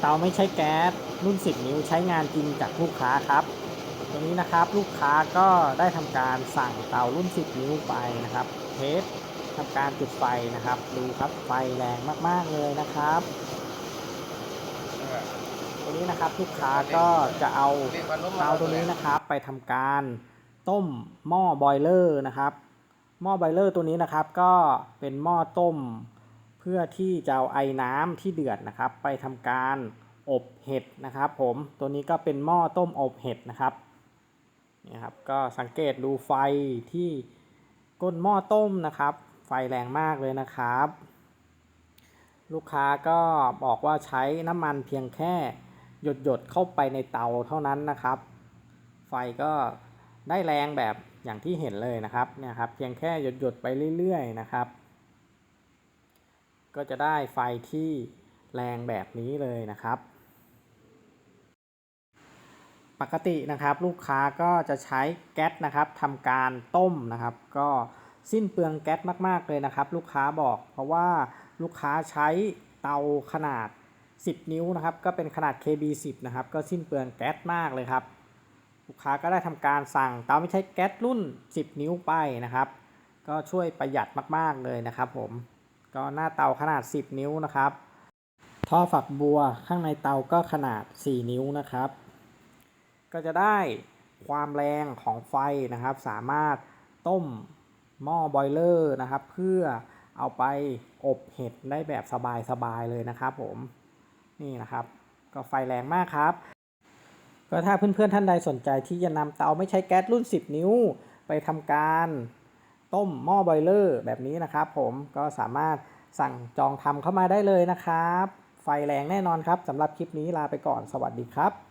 เตาไม่ใช้แก๊สรุ่น 10 นิ้วใช้งานจริงจากลูกค้าครับตัวนี้นะครับลูกค้าก็ได้ทำการสั่งเตารุ่น 10 นิ้วไปนะครับ เทสทำการจุดไฟนะครับ ดูครับไฟแรงมากๆเลยนะครับตัวนี้นะครับลูกค้าก็จะเอาเตาตัวนี้นะครับ ไปทำการต้มหม้อบอยเลอร์นะครับ หม้อบอยเลอร์ตัวนี้นะครับ ก็เป็นหม้อต้ม เพื่อที่จะเอาไอ้น้ำที่เดือดนะครับ ไปทำการอบเห็ดนะครับ ผมตัวนี้ก็เป็นหม้อต้มอบเห็ดนะครับนี่ครับก็สังเกตดูไฟที่ก้นหม้อต้มนะครับ ไฟแรงมากเลยนะครับ ลูกค้าก็บอกว่าใช้น้ำมันเพียงแค่หยดหยดๆเข้าไปในเตาเท่านั้นนะครับ ไฟก็ได้แรงแบบอย่างที่เห็นเลยนะครับเนี่ยครับเพียงแค่หยดหยดๆไปเรื่อยๆนะครับ ก็จะได้ไฟที่แรงแบบนี้เลยนะครับ ปกตินะครับลูกค้าก็จะใช้แก๊สนะครับทำการต้มนะครับ ก็สิ้นเปลืองแก๊สมาก ๆ เลยนะครับ ลูกค้าบอกเพราะว่าลูกค้าใช้เตาขนาด 10 นิ้วนะครับ ก็เป็นขนาด KB10 นะครับ ก็สิ้นเปลืองแก๊สมากเลยครับ ลูกค้าก็ได้ทำการสั่งเตาไม่ใช้แก๊สรุ่น 10 นิ้วไปนะครับ ก็ช่วยประหยัดมาก ๆ เลยนะครับผม ก็หน้าเตาขนาด 10 นิ้วนะครับ ท่อฝักบัวข้างในเตาก็ขนาด 4 นิ้วนะครับ ก็จะได้ความแรงของไฟนะครับ สามารถต้มหม้อบอยเลอร์นะครับ เพื่อเอาไปอบเห็ดได้แบบสบายๆเลยนะครับผมนี่นะครับ ก็ไฟแรงมากครับ ก็ถ้าเพื่อนๆท่านใดสนใจที่จะนำเตาไม่ใช้แก๊สรุ่น 10 นิ้ว ไปทำการ ต้มหม้อบอยเลอร์แบบนี้นะครับ ผมก็สามารถสั่งจองทำเข้ามาได้เลยนะครับ ไฟแรงแน่นอนครับสำหรับคลิปนี้ลาไปก่อนสวัสดีครับ